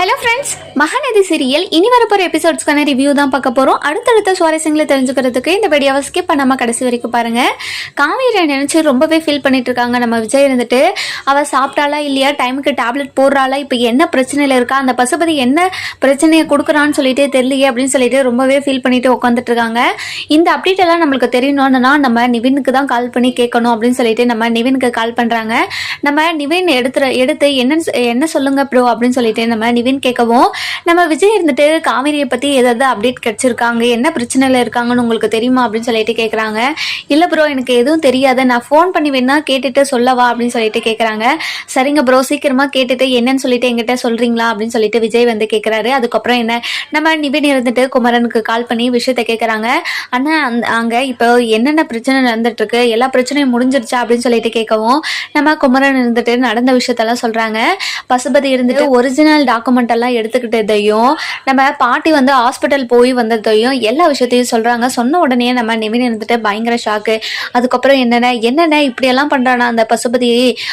Hello friends Mahanadi serial இனி வரப்போகிற எபிசோட்ஸ்க்கான review தான் பார்க்க போகிறோம் அடுத்தடுத்த சுவாரஸ்யங்களை தெரிஞ்சுக்கிறதுக்கு இந்த வீடியோவை ஸ்கிப் பண்ணாமல் கடைசி வரைக்கும் பாருங்கள் காவேரியை நினச்சி ரொம்பவே ஃபீல் பண்ணிட்டு இருக்காங்க. நம்ம விஜய் இருந்துட்டு அவள் சாப்பிட்டாளா இல்லையா? டைமுக்கு டேப்லெட் போடுறாளா? இப்போ என்ன பிரச்சனையில் இருக்கா? அந்த பசுபதி என்ன பிரச்சனையை கொடுக்குறான்னு சொல்லிட்டு தெரியலையே அப்படின்னு சொல்லிட்டு ரொம்பவே ஃபீல் பண்ணிட்டு உட்காந்துட்டு இருக்காங்க. இந்த அப்டேட் எல்லாம் நம்மளுக்கு தெரியணும்னா நம்ம நிவினுக்கு தான் கால் பண்ணி கேட்கணும் அப்படின்னு சொல்லிட்டு நம்ம நிவினுக்கு கால் பண்ணுறாங்க நம்ம நிவின் எடுத்துற எடுத்து என்ன என்ன சொல்லுங்க ப்ரோ அப்படின்னு சொல்லிட்டு நம்ம நிவின் கேட்கவும் நம்ம விஜய் இருந்துட்டு காவேரியை பற்றி ஏதாவது அப்டேட் கிடச்சிருக்காங்க என்ன பிரச்சனையில் இருக்காங்கன்னு உங்களுக்கு தெரியுமா அப்படின்னு சொல்லிட்டு கேட்குறாங்க இல்லை ப்ரோ எனக்கு எதுவும் தெரியாது. நான் ஃபோன் பண்ணி வேணா கேட்டுட்டு சொல்லவா அப்படின்னு சொல்லிட்டு கேட்குறாங்க சரிங்க ப்ரோ சீக்கிரமாக கேட்டுட்டு என்னன்னு சொல்லிட்டு எங்கிட்ட சொல்கிறீங்களா அப்படின்னு சொல்லிட்டு விஜய் வந்து கேட்குறாரு அதுக்கப்புறம் என்ன நம்ம நிவின் இருந்துட்டு குமரனுக்கு கால் பண்ணி விஷயத்த கேட்குறாங்க அண்ணா அந்த அங்கே இப்போ என்னென்ன பிரச்சனை நடந்துட்டு இருக்கு எல்லா பிரச்சனையும் முடிஞ்சிருச்சா அப்படின்னு சொல்லிட்டு கேட்கவும் நம்ம குமரன் இருந்துட்டு நடந்த விஷயத்தெல்லாம் சொல்கிறாங்க பசுபதி இருந்துட்டு ஒரிஜினல் டாக்குமெண்ட் எல்லாம் எடுத்துக்கிட்டதையும் நம்ம பாட்டி வந்து ஹாஸ்பிட்டல் போய் வந்ததையும் எல்லா விஷயத்தையும் சொல்கிறாங்க சொன்ன உடனே நம்ம நிவின் இருந்துட்டு பயங்கர ஷாக்கு அதுக்கப்புறம் என்னென்ன என்னென்ன இப்படியெல்லாம் பண்ணுறானா அந்த பசுபதி?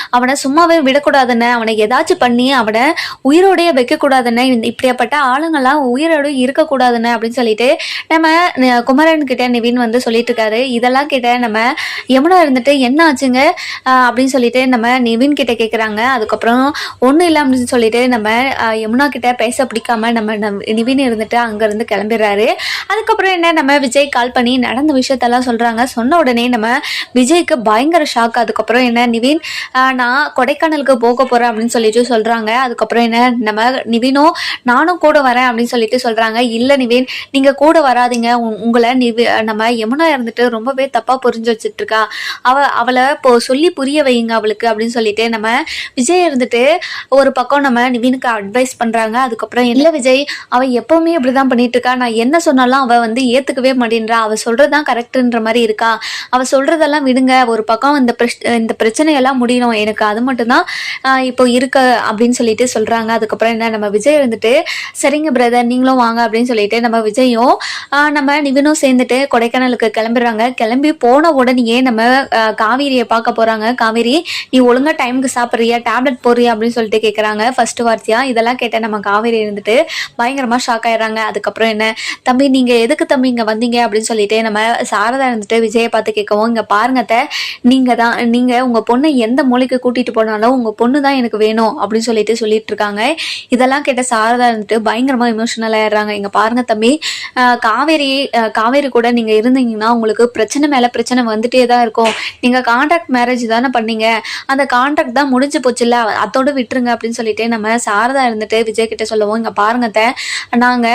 அவனை சும்மாவே விடக்கூடாதுன்னு அவனை ஏதாச்சும் பண்ணி அவனை உயிரோடையே வைக்கக்கூடாதுன்னு இப்படியாப்பட்ட ஆளுங்கள்லாம் உயிரோடு இருக்கக்கூடாதுன்னு அப்படின்னு சொல்லிட்டு நம்ம குமரன் கிட்ட நிவின் வந்து சொல்லிட்டு இருக்காரு. இதெல்லாம் கிட்ட நம்ம யமுனா இருந்துட்டு என்ன ஆச்சுங்க? அப்படின்னு சொல்லிட்டு நம்ம நிவின் கிட்ட கேட்குறாங்க அதுக்கப்புறம் ஒன்றும் இல்லை அப்படின்னு சொல்லிட்டு நம்ம யமுனா கிட்ட பேச பிடிக்காம நம்ம நம்- நிவின் இருந்துட்டு அங்கேருந்து கிளம்பிடுறாரு. அதுக்கப்புறம் என்ன நம்ம விஜய் கால் பண்ணி நடந்த விஷயத்தெல்லாம் சொல்கிறாங்க சொன்ன உடனே நம்ம விஜய்க்கு பயங்கர ஷாக் அதுக்கப்புறம் என்ன நிவின் நான் கொடைக்கானலுக்கு போக போகிறேன் அப்படின்னு சொல்லிட்டு சொல்கிறாங்க அதுக்கப்புறம் என்ன நம்ம நிவினும் நானும் கூட வரேன் அப்படின்னு சொல்லிட்டு சொல்கிறாங்க இல்லை நிவின் நீங்கள் கூட வராதீங்க. உங்களை நிவி நம்ம யமுனா இருந்துட்டு ரொம்பவே தப்பாக புரிஞ்சு வச்சுட்டு இருக்கா அவ அவளை இப்போ சொல்லி புரிய வைங்க அவளுக்கு அப்படின்னு சொல்லிட்டு நம்ம விஜய் இருந்துட்டு ஒரு பக்கம் நம்ம நிவினுக்கு அட்வைஸ் பண்ணுறாங்க அதுக்கப்புறம் இல்லை விஜய் அவள் எப்போவுமே இப்படி தான் பண்ணிட்டு இருக்கா நான் என்ன சொன்னாலும் அவள் வந்து ஏற்றுக்கவே மாட்டேன்றா. அவள் சொல்கிறது தான் கரெக்டுன்ற மாதிரி இருக்கா. அவள் சொல்கிறதெல்லாம் விடுங்க. ஒரு பக்கம் இந்த இந்த பிரச்சனையெல்லாம் முடியணும். எனக்கு அது மட்டும்தான் இப்போ இருக்க அப்படின்னு சொல்லிட்டு சொல்கிறாங்க அதுக்கப்புறம் என்ன? நம்ம விஜய் வந்துட்டு சரிங்க பிரதர் நீங்களும் வாங்க அப்படின்னு சொல்லிட்டு நம்ம விஜயும் நம்ம நிவினும் சேர்ந்துட்டு கொடைக்கானலுக்கு கிளம்புறாங்க. கிளம்பி போன உடனேயே நம்ம காவேரியை பார்க்க போகிறாங்க காவேரி நீ ஒழுங்கா டைமுக்கு சாப்பிட்றியா? டேப்லெட் போறியா அப்படின்னு சொல்லிட்டு கேட்குறாங்க ஃபர்ஸ்ட் வார்த்தையா? இதெல்லாம் கேட்டேன் நம்ம காவேரி இருந்துட்டு பயங்கரமாக ஷாக் ஆயிடுறாங்க. அதுக்கப்புறம் என்ன? தம்பி நீங்கள் எதுக்கு தம்பி இங்கே வந்தீங்க? அப்படின்னு சொல்லிட்டு நம்ம சாரதா இருந்துட்டு விஜயை பார்த்து கேட்கவும் இங்கே பாருங்கத்த நீங்கள் தான் நீங்கள் உங்கள் பொண்ணை எந்த மூலைக்கு கூட்டிகிட்டு போனாலும் உங்கள் பொண்ணு தான் எனக்கு வேணும். அப்படின்னு சொல்லிட்டு சொல்லிட்டு இருக்காங்க. இதெல்லாம் கேட்ட சாரதா இருந்துட்டு பயங்கரமாக இமோஷனல் ஆயிடுறாங்க. இங்கே பாருங்க தம்பி காவேரி காவேரி கூட நீங்கள் இருந்தீங்கன்னா உங்களுக்கு பிரச்சனை மேலே பிரச்சனை வந்துட்டே தான் இருக்கும். நீங்கள் கான்ட்ராக்ட் மேரேஜ் தானே பண்ணீங்க. அந்த கான்ட்ராக்ட் தான் முடிஞ்சு போச்சுல்ல அதோட விட்டுருங்க. அப்படின்னு சொல்லிட்டு நம்ம சாரதா இருந்துட்டு விஜய் கிட்ட சொல்லுவோம் இங்க பாருங்க அத்தை, நாங்க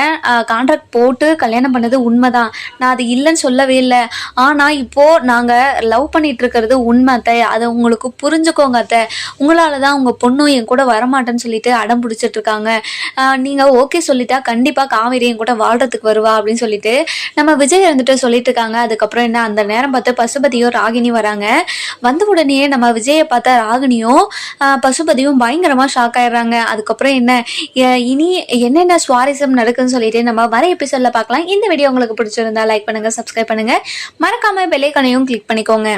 கான்ட்ராக்ட் போட்டு கல்யாணம் பண்ணது உண்மைதான். நான் அது இல்லைன்னு சொல்லவே இல்லை. ஆனா இப்போ நாங்க லவ் பண்ணிட்டு இருக்கிறது உண்மை அத்தை. அதை உங்களுக்கு புரிஞ்சுக்கோங்க அத்தை. உங்களால தான் உங்க பொண்ணும் என் கூட வரமாட்டேன்னு சொல்லிட்டு அடம் பிடிச்சிட்டு இருக்காங்க. நீங்க ஓகே சொல்லிட்டா கண்டிப்பா காவேரி என் கூட வாழ்றதுக்கு வருவா அப்படின்னு சொல்லிட்டு நம்ம விஜய் இருந்துட்டு சொல்லிட்டு இருக்காங்க. அதுக்கப்புறம் என்ன? அந்த நேரம் பார்த்து பசுபதியும் ராகினி வராங்க. வந்த உடனே நம்ம விஜயை பார்த்தா ராகினியும் பசுபதியும் பயங்கரமா ஷாக் ஆயிடுறாங்க. அதுக்கப்புறம் என்ன? இனி என்னென்ன சுவாரஸ்யம் நடக்குன்னு சொல்லிட்டு நம்ம வர எபிசோட்ல பார்க்கலாம். இந்த வீடியோ உங்களுக்கு பிடிச்சிருந்தா லைக் பண்ணுங்க சப்ஸ்கிரைப் பண்ணுங்க. மறக்காம பெல்லைக்கனையும் கிளிக் பண்ணிக்கோங்க.